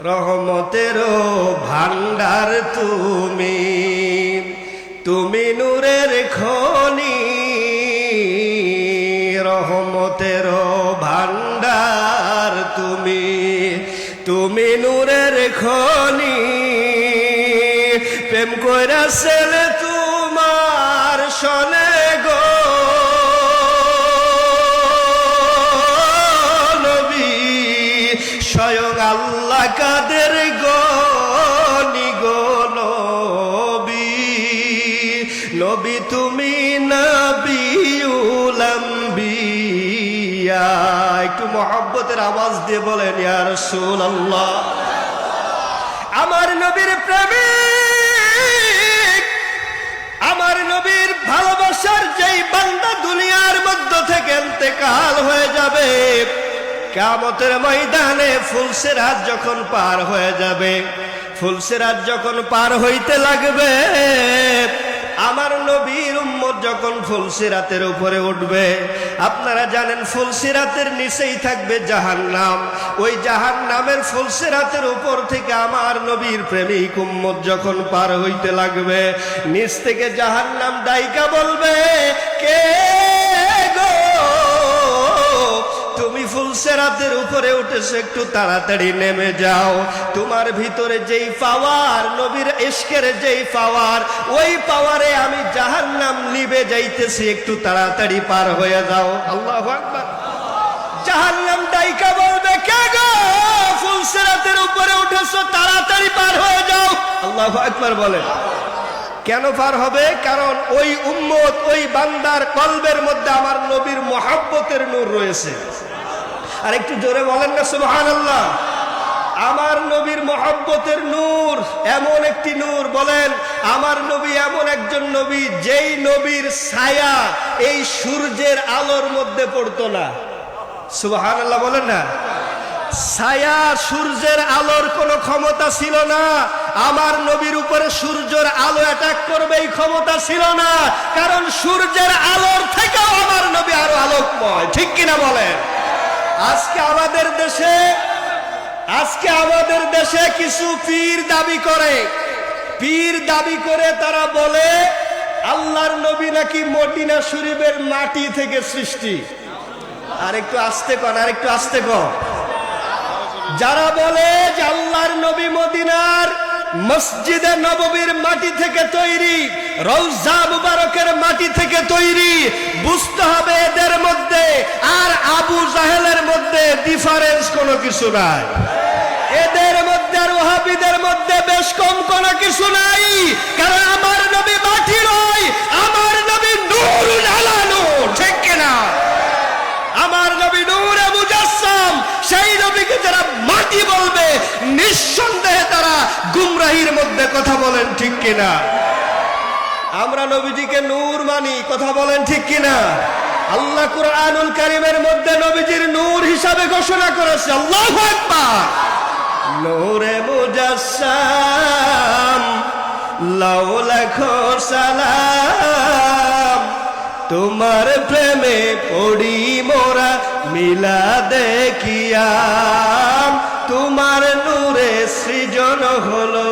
রহমতের ভান্ডার তুমি। তুমি নূরের খনি। রহমতের ভান্ডার তুমি। তুমি নূরের খনি। প্রেম কইরা ছেলে তোমার সনে স্বয়ং আল্লাহ কাদের গনি নবী? নবী তুমি নবিউলাম্বিয়া একটু মহব্বতের আওয়াজ দিয়ে বলেন, ইয়া রাসূলুল্লাহ। আমার নবীর প্রেমিক, আমার নবীর ভালোবাসার যেই বান্দা দুনিয়ার মধ্য থেকে ইন্তেকাল হয়ে যাবে কামতের ময়দানে ফুলসেরাত যখন পার হয়ে যাবে ফুলসেরাত যখন পার হইতে লাগবে, আমার নবীর উম্মত যখন ফুলসিরাতের উপরে উঠবে, আপনারা জানেন ফুলসিরাতের নিচেই থাকবে জাহান নাম ওই জাহান্নামের ফুলসিরাতের উপর থেকে আমার নবীর প্রেমিক উম্মত যখন পার হইতে লাগবে, নিচ থেকে জাহান নাম ডাইকা বলবে, কে? তুমি ফুলসেরাতের উপরে উঠেছে একটু তাড়াতাড়ি নেমে যাও। তোমার ভিতরে যেই পাওয়ার নবীর ইশকের যেই পাওয়ার ওই পাওয়ারে আমি যাহার নাম নিবে যাইতেছি একটু তাড়াতাড়ি পার হয়ে যাও। আল্লাহ আকবার। নাম ডাইকা বলবে কে গো? ফুল সেরাতের উপরে উঠেছো তাড়াতাড়ি পার হয়ে যাও। আল্লাহ আকবার বলে। কেন পার হবে? কারণ ওই উম্মত ওই বান্দার কলবের মধ্যে আমার নবীর মহাব্বতের নূর রয়েছে। আর একটু জোরে বলেন না সুবহান আল্লাহ আমার নবীর মহব্বতের নূর, এমন একটি নূর, বলেন, আমার নবী এমন একজন নবী, যেই নবীর ছায়া এই সূর্যের আলোর মধ্যে পড়তো না। সুবহান আল্লাহ বলেন না। ছায়া সূর্যের আলোর কোনো ক্ষমতা ছিল না। আমার নবীর উপরে সূর্যের আলো অ্যাটাক করবে এই ক্ষমতা ছিল না। কারণ সূর্যের আলোর থেকেও আমার নবী আরও আলোকময়, ঠিক কিনা বলেন? আজকে আমাদের দেশে, আজকে আমাদের দেশে কিছু পীর দাবি করে। পীর দাবি করে তারা বলে, আল্লাহর নবী নাকি মদিনা শরীফের মাটি থেকে সৃষ্টি। আর একটু আসতে কর আর একটু আসতে কর। যারা বলে যে আল্লাহর মসজিদে নববীর মাটি থেকে তৈরি রৌজা মুবারকের মাটি থেকে তৈরি, বুঝতে হবে এদের মধ্যে, আর আবু জাহেলের মধ্যে ডিফারেন্স কোনো কিছু নাই। এদের মধ্যে আর ওহাবিদের মধ্যে বেশ কম কোনো কিছু নাই, কারণ আমার নবী মাটি নয়, আমার নবী নূর আলা ঠিক কিনা আমার নবী নূরে মুজাসসাম, সেই নবীকে যারা মাটি বলবে, নিঃসন্দেহে গুমরাহির মধ্যে কথা বলেন ঠিক কিনা? আমরা নবীজিকে নূর মানি, কথা বলেন ঠিক কিনা? আল্লাহ কুরআনুল কারীমের মধ্যে নবীজির নূর হিসাবে ঘোষণা করেছে, আল্লাহু আকবার। নূরে মুজাসসাম লাউ লাখো সালাম তোমার প্রেমে পড়ি মোরা মিলা নূরে সৃজন হলো